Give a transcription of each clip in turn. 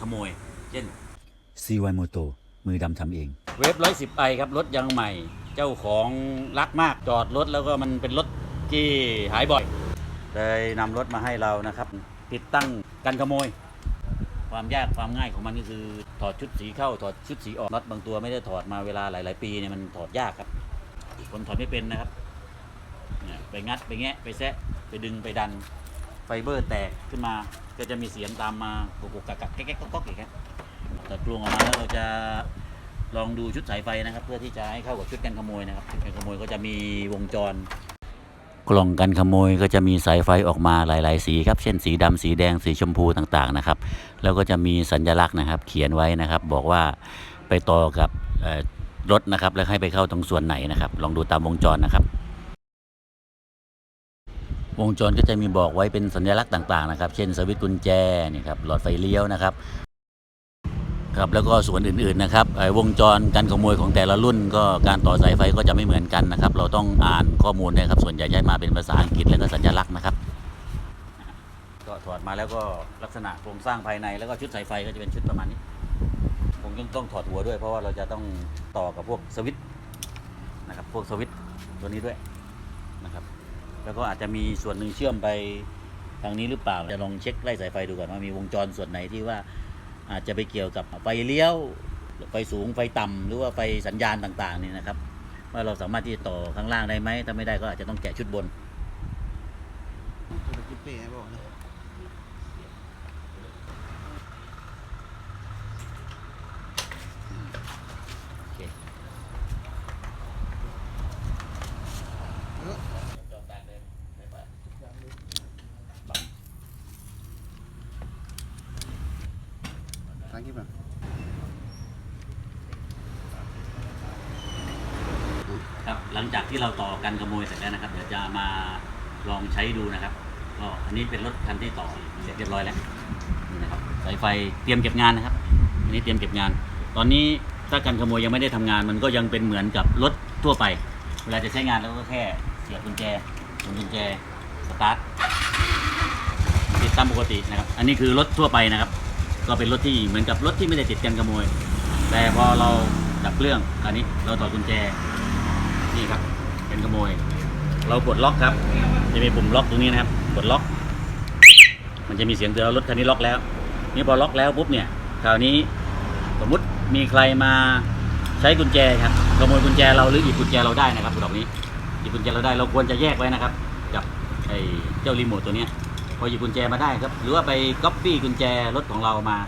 ขโมย เช่น CY Moto มือดำทำเอง เวฟร้อยสิบไอครับรถยังใหม่ เจ้าของรักมากจอดรถแล้วก็มันเป็นรถที่หายบ่อย เลยนำรถมาให้เรานะครับ ติดตั้งกันขโมย ความยากความง่ายของมันก็คือถอดชุดสีเข้าถอดชุดสีออกน็อตบางตัวไม่ได้ถอดมาเวลาหลาย ๆ ปีเนี่ยมันถอดยากครับคนถอดไม่เป็นนะครับเนี่ยไปงัดไปแงะไปแซะไปดึงไปดันไฟเบอร์แตกขึ้นมา ก็จะมีเสียงตามมากุกกักกักแก๊กแก๊กก๊อกก๊อกอีกครับแต่กลวงออกมาแล้วเราจะลองดูชุดสายไฟนะครับ เพื่อที่จะให้เข้ากับชุดกันขโมยนะครับชุดกันขโมยก็จะมีวงจร กล่องกันขโมยก็จะมีสายไฟออกมาหลาย ๆ สีครับ เช่นสีดำสีแดงสีชมพูต่างๆนะครับ แล้วก็จะมีสัญลักษณ์นะครับ เขียนไว้นะครับ บอกว่าไปต่อกับรถนะครับแล้วให้ไปเข้าตรงส่วนไหนนะครับ ลองดูตามวงจรนะครับ วงจรก็จะมีบอกไว้เป็นสัญลักษณ์ต่างๆนะครับ เช่นสวิตช์กุญแจนี่ครับหลอดไฟเลี้ยวนะครับครับแล้วก็ส่วนอื่นๆนะครับเอ่อวงจรการขโมยของแต่ละรุ่น ก็การต่อสายไฟก็จะไม่เหมือนกันนะครับ เราต้องอ่านข้อมูลนะครับ ส่วนใหญ่จะมาเป็นภาษาอังกฤษแล้วก็สัญลักษณ์นะครับ ก็ถอดมาแล้วก็ลักษณะโครงสร้างภายในแล้วก็ชุดสายไฟก็จะเป็นชุดประมาณนี้คงต้องต้องถอดหัวด้วย เพราะว่าเราจะต้องต่อกับพวกสวิตช์นะครับพวกสวิตช์ตัวนี้ด้วยนะครับ แล้วก็อาจจะมีส่วนหนึ่งเชื่อมไปทางนี้หรือเปล่าจะลองเช็คไล่สายไฟดูก่อนว่ามีวงจรส่วนไหนที่ว่าอาจจะไปเกี่ยวกับไฟเลี้ยวไฟสูงไฟต่ำหรือว่าไฟสัญญาณต่างๆนี่นะครับ ว่าเราสามารถที่จะต่อข้างล่างได้ไหมถ้าไม่ได้ก็อาจจะต้องแกะชุดบน ธุรกิจเป้บอกเลย โอเค ที่แบบครับหลังจากที่เราต่อกันขโมยเสร็จแล้วนะครับ เดี๋ยวจะมาลองใช้ดูนะครับก็อันนี้เป็นรถคันที่ต่อเสร็จเรียบร้อยแล้วนี่นะครับสายไฟเตรียมเก็บงานนะครับ อันนี้เตรียมเก็บงาน ตอนนี้ถ้ากันขโมยยังไม่ได้ทำงาน มันก็ยังเป็นเหมือนกับรถทั่วไป เวลาจะใช้งานเราก็แค่เสียบกุญแจหมุนกุญแจสตาร์ทติดตามปกตินะครับ อันนี้คือรถทั่วไปนะครับ ก็เป็นรถที่เหมือนกับรถที่ไม่ได้ติดกันขโมย แต่พอเราดับเครื่องอันนี้เราถอดกุญแจนี่ครับเป็นขโมย เรากดล็อกครับจะมีปุ่มล็อกตรงนี้นะครับกดล็อก มันจะมีเสียงเตือนว่ารถคันนี้ล็อกแล้ว นี่พอล็อกแล้วปุ๊บเนี่ยคราวนี้สมมุติมีใครมาใช้กุญแจครับขโมยกุญแจเราหรือหยิบกุญแจเราได้นะครับดอกนี้หยิบกุญแจเราได้เราควรจะแยกไว้นะครับ กับไอ้เจ้ารีโมทตัวเนี้ย พอหยิบกุญแจมาได้ครับ หรือว่าไปก๊อปปี้กุญแจรถของเรามา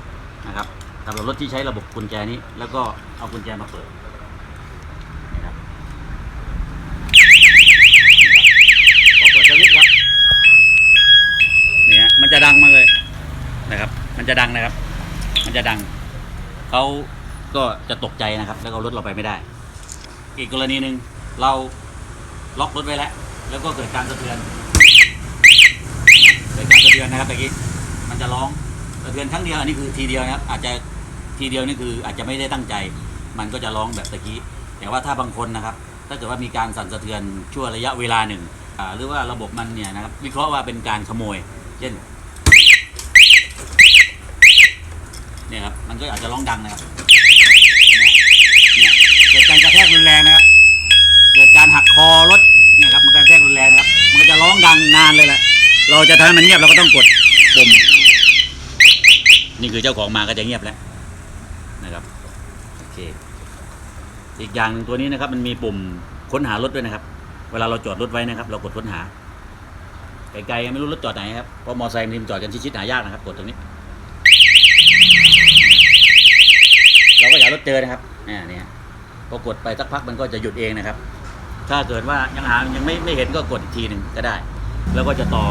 นะครับสำหรับรถที่ใช้ระบบกุญแจนี้ แล้วก็เอากุญแจมาเปิดนะครับพอเปิดสวิตช์ครับเนี่ยมันจะดังมาเลยนะครับ มันจะดังนะครับ มันจะดังเขาก็จะตกใจนะครับ แล้วก็รถเราไปไม่ได้ อีกกรณีหนึ่งเราล็อกรถไว้แล้ว แล้วก็เกิดการสะเทือน สะเทือนนะครับตะกี้มันจะร้องสะเทือนครั้งเดียวอันนี้คือทีเดียวนะครับอาจจะทีเดียวนี่คืออาจจะไม่ได้ตั้งใจ มันก็จะร้องแบบตะกี้ แต่ว่าถ้าบางคนนะครับ ถ้าเกิดว่ามีการสั่นสะเทือนชั่วระยะเวลาหนึ่งหรือว่าระบบมันเนี่ยนะครับวิเคราะห์ว่าเป็นการขโมย เช่นเนี่ยครับมันก็อาจจะร้องดังนะครับเนี่ยเกิดการกระแทกรุนแรงนะครับ เกิดการหักคอรถเนี่ยครับมันกระแทกรุนแรงนะครับ มันก็จะร้องดังนานเลยแหละ เราจะทำให้มันเงียบเราก็ต้องกดปุ่มนี่คือเจ้าของมาก็จะเงียบแล้วนะครับโอเคอีกอย่างหนึ่งตัวนี้นะครับ มันมีปุ่มค้นหารถด้วยนะครับ เวลาเราจอดรถไว้นะครับ เรากดค้นหาไกลๆไม่รู้รถจอดไหนครับเพราะมอเตอร์ไซค์มันจอดกันชิดๆหายากนะครับ กดตรงนี้ เราก็อย่ารถเจอนะครับอ่าเนี่ยพอกดไปสักพักมันก็จะหยุดเองนะครับ ถ้าเกิดว่ายังหายังไม่ไม่เห็นก็กดอีกทีหนึ่งก็ได้ แล้วก็จะต่อ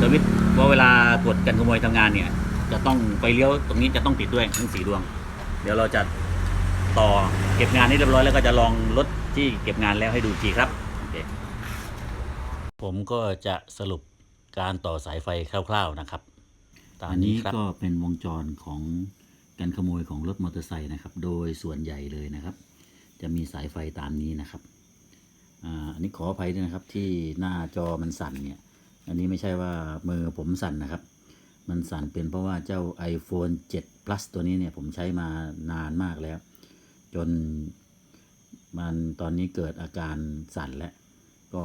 สวิตช์เพราเวลากดกันขโมยทำงานเนี่ย จะต้องไฟเลี้ยวตรงนี้จะต้องติดด้วยทั้งสีดวง เดี๋ยวเราจะต่อเก็บงานนี้เรียบร้อยแล้วก็จะลองรถที่เก็บงานแล้วให้ดูอีกทีครับ ผมก็จะสรุปการต่อสายไฟคร่าวๆนะครับตามนี้ก็เป็นวงจรของการขโมยของรถมอเตอร์ไซค์นะครับ โดยส่วนใหญ่เลยนะครับ จะมีสายไฟตามนี้นะครับ อันนี้ขออภัยด้วยนะครับที่หน้าจอมันสั่นเนี่ย อันนี้ไม่ใช่ว่ามือผมสั่นนะครับ มันสั่นเป็นเพราะว่าเจ้า iPhone 7 Plus ตัวนี้เนี่ยผมใช้มานานมากแล้ว จนมันตอนนี้เกิดอาการสั่นแล้ว ก็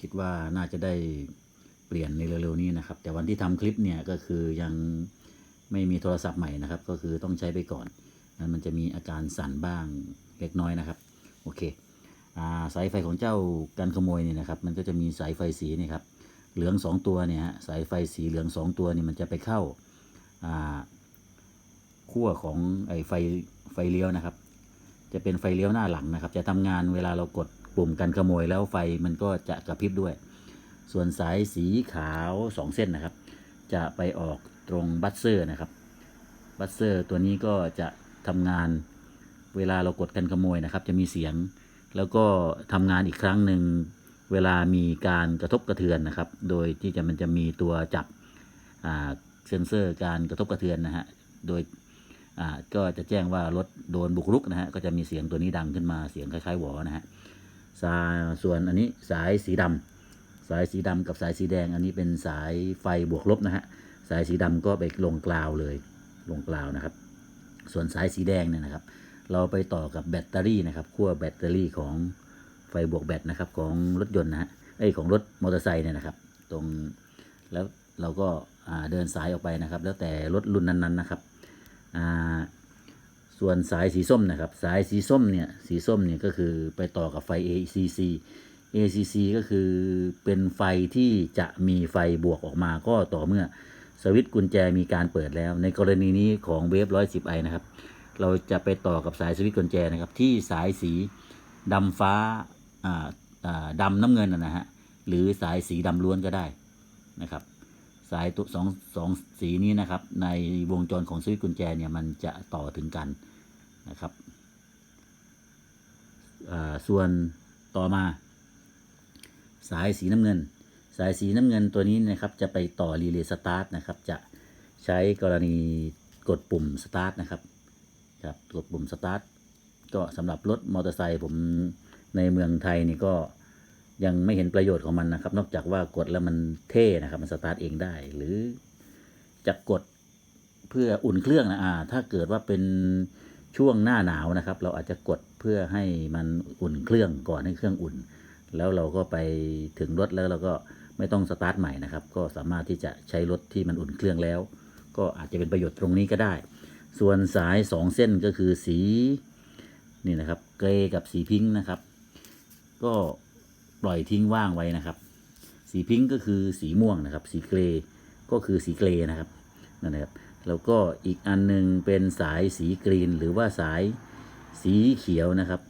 คิดว่าน่าจะได้เปลี่ยนในเร็วๆนี้นะครับ แต่วันที่ทำคลิปเนี่ยก็คือยังไม่มีโทรศัพท์ใหม่นะครับ ก็คือต้องใช้ไปก่อนนั้นมันจะมีอาการสั่นบ้างเล็กน้อยนะครับ โอเค สายไฟของเจ้าการขโมยเนี่ยนะครับ มันก็จะมีสายไฟสีนี่ครับเหลืองสองตัวเนี่ยฮะสายไฟสีเหลืองสองตัวนี่มันจะไปเข้าขั้วของไอไฟไฟเลี้ยวนะครับ จะเป็นไฟเลี้ยวหน้าหลังนะครับ จะทำงานเวลาเรากดปุ่มกันขโมยแล้วไฟมันก็จะกระพริบด้วย ส่วนสายสีขาวสองเส้นนะครับ จะไปออกตรงบัสเซอร์นะครับบัสเซอร์ตัวนี้ก็จะทำงานเวลาเรากดกันขโมยนะครับ จะมีเสียง แล้วก็ทำงานอีกครั้งหนึ่งเวลามีการกระทบกระเทือนนะครับ โดยที่จะมันจะมีตัวจับเซนเซอร์การกระทบกระเทือนนะฮะ โดยก็จะแจ้งว่ารถโดนบุกรุกนะฮะ ก็จะมีเสียงตัวนี้ดังขึ้นมาเสียงคล้ายๆหวอนะฮะสายส่วนอันนี้สายสีดำสายสีดำกับสายสีแดง อันนี้เป็นสายไฟบวกลบนะฮะ สายสีดำก็ไปลงกลาวเลยลงกลาวนะครับ ส่วนสายสีแดงเนี่ยนะครับ เราไปต่อกับแบตเตอรี่นะครับขั้วแบตเตอรี่ของไฟบวกแบตนะครับของรถยนต์นะฮะเอ้ยของรถมอเตอร์ไซค์เนี่ยนะครับ ตรงแล้วเราก็เดินสายออกไปนะครับ แล้วแต่รถรุ่นนั้นๆนะครับส่วนสายสีส้มนะครับ สายสีส้มเนี่ยสีส้มเนี่ยก็คือไปต่อกับไฟ ACC ACC ก็คือเป็นไฟที่จะมีไฟบวกออกมาก็ต่อเมื่อสวิตช์กุญแจมีการเปิดแล้ว ในกรณีนี้ของเวฟ 110 i นะครับ เราจะไปต่อกับสายสวิตช์กุญแจนะครับ ที่สายสีดำฟ้าอ่าอ่าดำน้ำเงินนะฮะหรือสายสีดำล้วนก็ได้นะครับ สายตัวสองสองสีนี้นะครับ ในวงจรของสวิตช์กุญแจเนี่ยมันจะต่อถึงกันนะครับส่วนต่อมา สายสีน้ำเงิน สายสีน้ำเงินตัวนี้นะครับ จะไปต่อรีเลย์สตาร์ทนะครับ จะใช้กรณีกดปุ่มสตาร์ทนะครับ ครับกดปุ่มสตาร์ทก็สำหรับรถมอเตอร์ไซค์ผมในเมืองไทยนี่ก็ยังไม่เห็นประโยชน์ของมันนะครับ นอกจากว่ากดแล้วมันเท่นะครับมันสตาร์ทเองได้ หรือจะกดเพื่ออุ่นเครื่องนะอ่าถ้าเกิดว่าเป็นช่วงหน้าหนาวนะครับ เราอาจจะกดเพื่อให้มันอุ่นเครื่องก่อนให้เครื่องอุ่น แล้วเราก็ไปถึงรถแล้วเราก็ไม่ต้องสตาร์ทใหม่นะครับ ก็สามารถที่จะใช้รถที่มันอุ่นเครื่องแล้ว ก็อาจจะเป็นประโยชน์ตรงนี้ก็ได้ ส่วนสายสองเส้นก็คือสีนี่นะครับเกรย์กับสีพิงค์นะครับ ก็ปล่อยทิ้งว่างไว้นะครับ สีพิงค์ก็คือสีม่วงนะครับ สีเกรย์ก็คือสีเกรย์นะครับนั่นนะครับแล้วก็อีกอันหนึงเป็นสายสีกรีน หรือว่าสายสีเขียวนะครับ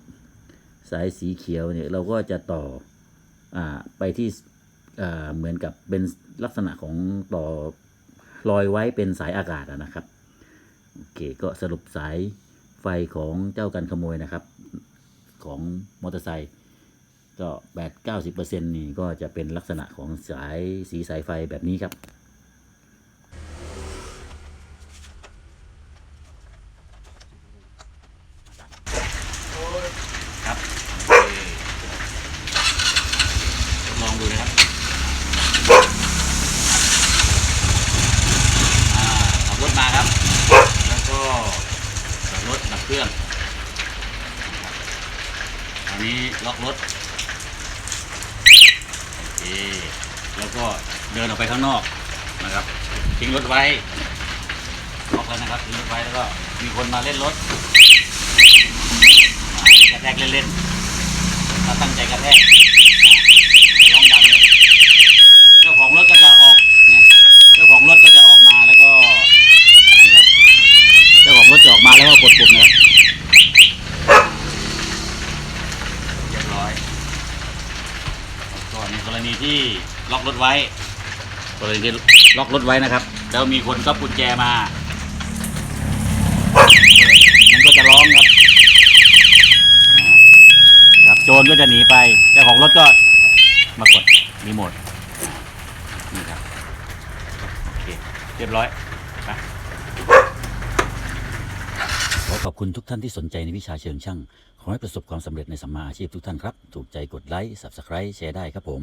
สายสีเขียวเนี่ยเราก็จะต่ออไปที่เหมือนกับเป็นลักษณะของต่อลอยไว้เป็นสายอากาศนะครับ โอเคก็สรุปสายไฟของเจ้ากันขโมยนะครับ ของมอเตอร์ไซค์ก็แปดเก้าสิบเปอร์เซ็นต์นี่ก็จะเป็นลักษณะของสายสีสายไฟแบบนี้ครับครับโอเคลองดูนะครับอ่าขับรถมาครับ แล้วก็ขับรถดับเครื่องนะครับอันนี้ล็อกรถโอเคแล้วก็เดินออกไปข้างนอกนะครับ ทิ้งรถไว้ล็อกแล้วนะครับทิ้งรถไว้แล้วก็มีคนมาเล่นรถกระแทกเล่นๆถ้าตั้งใจกระแทกร้องดังเลยเจ้าของรถก็จะออกเนี่ยเจ้าของรถก็จะออกมาแล้วก็เจ้าของรถจะออกมาแล้วก็กดปุ่มนะเรียบร้อยแล้วก็ในกรณีที่ล็อกรถไว้ กรณีที่ล็อกรถไว้นะครับ แล้วมีคนก็กุญแจมา มันก็จะร้องครับครับโจรก็จะหนีไปเจ้าของรถก็มากดรีโมทนี่ครับโอเคเรียบร้อยไปขอขอบคุณทุกท่านที่สนใจในวิชาเชิงช่าง ขอให้ประสบความสำเร็จในสัมมาอาชีพทุกท่านครับ ถูกใจกดไลค์ Subscribe แชร์ได้ครับผม